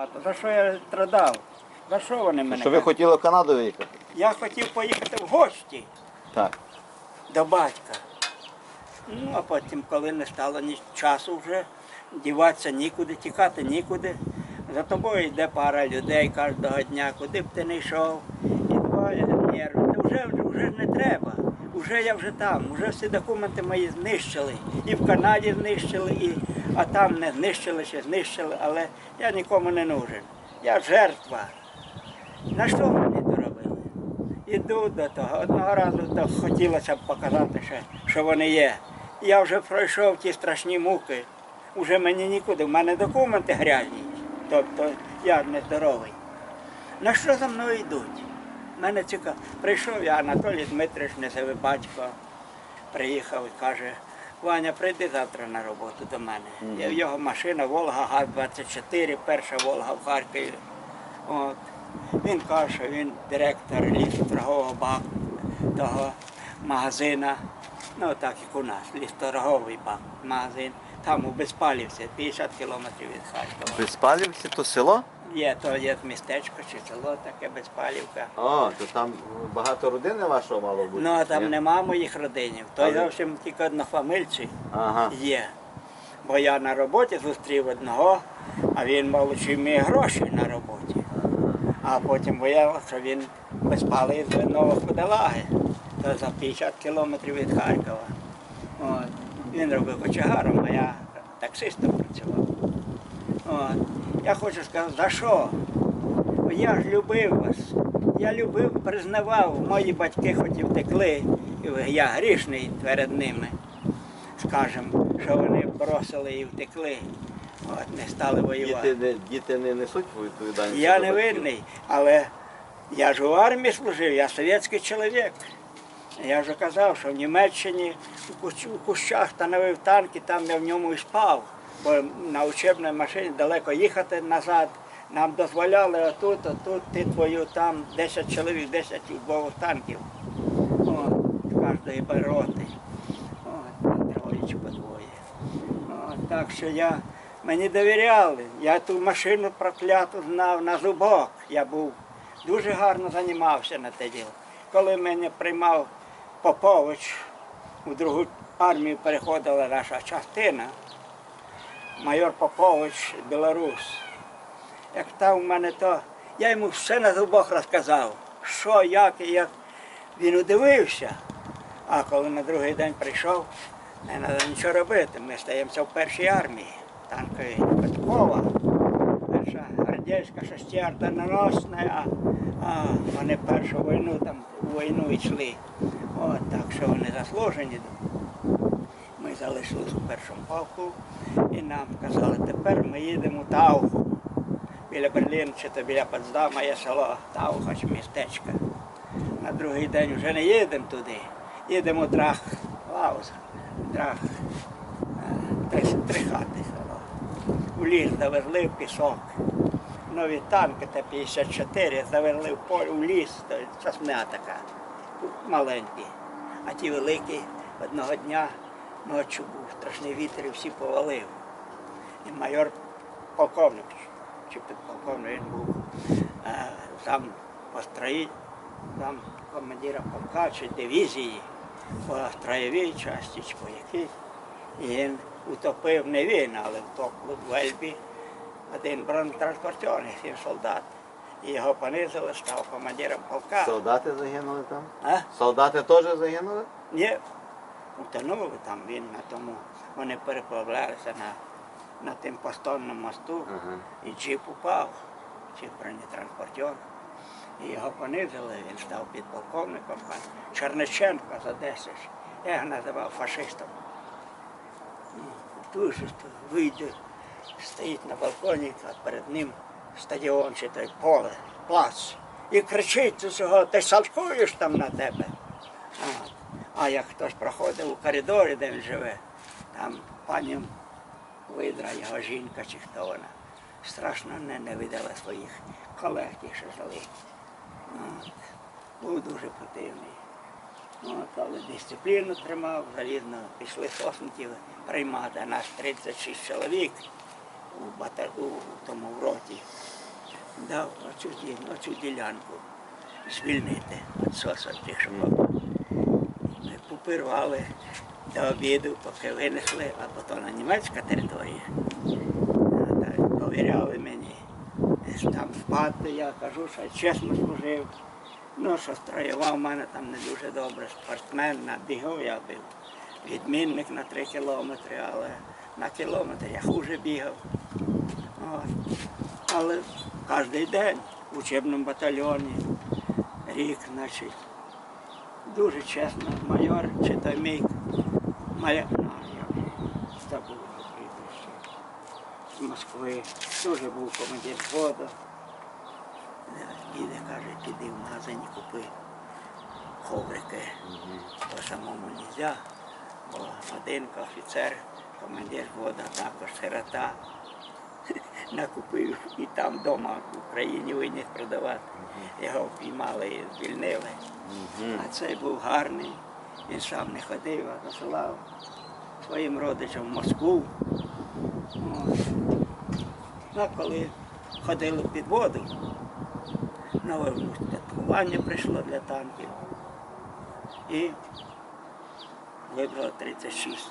А за що я страдав? За що вони мене? Що ви хотіли в Канаду виїхати? Я хотів поїхати в гості Так. до батька. Ну, а потім, коли не стало ні часу вже, діватися нікуди, тікати нікуди. За тобою йде пара людей кожного дня, куди б ти не йшов. І два нерви. Та вже, вже не треба. Вже я вже там, вже всі документи мої знищили. І в Канаді знищили, і, а там не знищили, ще знищили, але я нікому не нужен. Я жертва. На що мені то робили? Іду до того. Одного разу то хотілося б показати, що, що вони є. Я вже пройшов ті страшні муки. Уже мені нікуди. В мене документи грязні. Тобто я нездоровий. На що за мною йдуть? Мене цікаво. Прийшов я, Анатолій Дмитрович, несевий батько, приїхав і каже, Ваня, прийди завтра на роботу до мене. Mm -hmm. його машина Волга ГАЗ-24, перша Волга в Харкові. От. Він каже, що він директор лісоторгового банку того магазина. Ну так як у нас, лісоторговий банк, магазин. Там у Безпалівці, 50 кілометрів від Харкова. Безпалівці то село? Є то є містечко чи село таке Безпалівка. О, то там багато родини вашого мало бути. Ну а там ні? нема моїх родинів. То Але- зовсім тільки однофамильці Ага. є. Бо я на роботі зустрів одного, а він молодший має гроші на роботі. А потім виявилося, що він безпалий з Новоходалаги, то за 50 кілометрів від Харкова. От. Він робив кочегаром, а я таксистом працював. От. Я хочу сказати, за що? Я ж любив вас. Я любив, признавав, мої батьки хоч і втекли, я грішний перед ними. Скажемо, що вони бросили і втекли, от, не стали воювати. Діти, не, діти не несуть відповідальність. Я не винний, але я ж у армії служив, я совєтський чоловік. Я вже казав, що в Німеччині у кущ- у кущах становив танки, там я в ньому і спав. Бо на учебній машині далеко їхати назад. Нам дозволяли отут, отут, ти твою там 10 чоловік, 10 убових танків. О, з кожної роти. О, троє чи по двоє. О, так що я, мені довіряли. Я ту машину прокляту знав на зубок. Я був дуже гарно займався на те діло. Коли мене приймав Попович, у другу армію переходила наша частина, майор Попович, білорус. Як став у мене то, я йому все на зубок розказав, що, як і як. Він удивився. А коли на другий день прийшов, не треба нічого робити. Ми стаємося в першій армії, танковій Петкова. Перша гвардійська шестярда наносна, а, а вони першу війну там війну йшли. От так що вони заслужені. Ми залишились у першому полку і нам казали, тепер ми їдемо в Тауху. Біля Берліна чи то біля Потсдама є село Тауха чи містечко. На другий день вже не їдемо туди. Їдемо в Драх, Лаус, Драх, е, три, три хати село. У ліс завезли в пісок. Нові танки Т-54 завезли в поле, в ліс, то сосна така, маленькі. А ті великі одного дня ночі був страшний вітер і всі повалив. І майор полковник чи підполковник він був е, сам построїть, там командира полка чи дивізії по строєвій часті чи по якій. І він утопив не він, але втопли в Ельбі один бронетранспортерний, він солдат. Його понизили, став командиром полка. Солдати загинули там? А? Солдати теж загинули? Ні, утонули там він на тому. Вони переплавлялися на, на тим постольному мосту. Ага. І джип упав, чи бронетранспортер. І його понизили, він став підполковником. пан Черниченко з Одеси. Я його називав фашистом. Дуже вийде, стоїть на балконі, а перед ним стадіон чи той поле, плац. І кричить усього, ти салкуєш там на тебе. От. А як хтось проходив у коридорі, де він живе, там пані видра, його жінка чи хто вона. Страшно не, не видала своїх колег, ті, що жили. От. Був дуже противний. От, але дисципліну тримав, залізно пішли сосників приймати. Нас 36 чоловік у, бата- у тому в роті. дав оцю, оцю ділянку звільнити від соса тих шмот. Ми попирвали до обіду, поки винесли, а потім на німецька територія. Довіряли мені. Там спати, я кажу, що чесно служив. Ну, що строював, в мене там не дуже добре. Спортсмен на бігу я був. Відмінник на три кілометри, але на кілометр я хуже бігав. От. Але кожен день в учебному батальйоні, рік, значить, дуже чесно, майор чи той мій майор, ну, я забув прізвище, з Москви, дуже був командир взводу. Діде каже, піди в магазині купи коврики, бо самому не один офіцер, командир взводу, також сирота. Накупив і там вдома в Україні виніс продавати. Його впіймали і звільнили. А цей був гарний. Він сам не ходив, а посилав своїм родичам в Москву. От. А коли ходили під воду, нове устаткування прийшло для танків. І вибрало 36.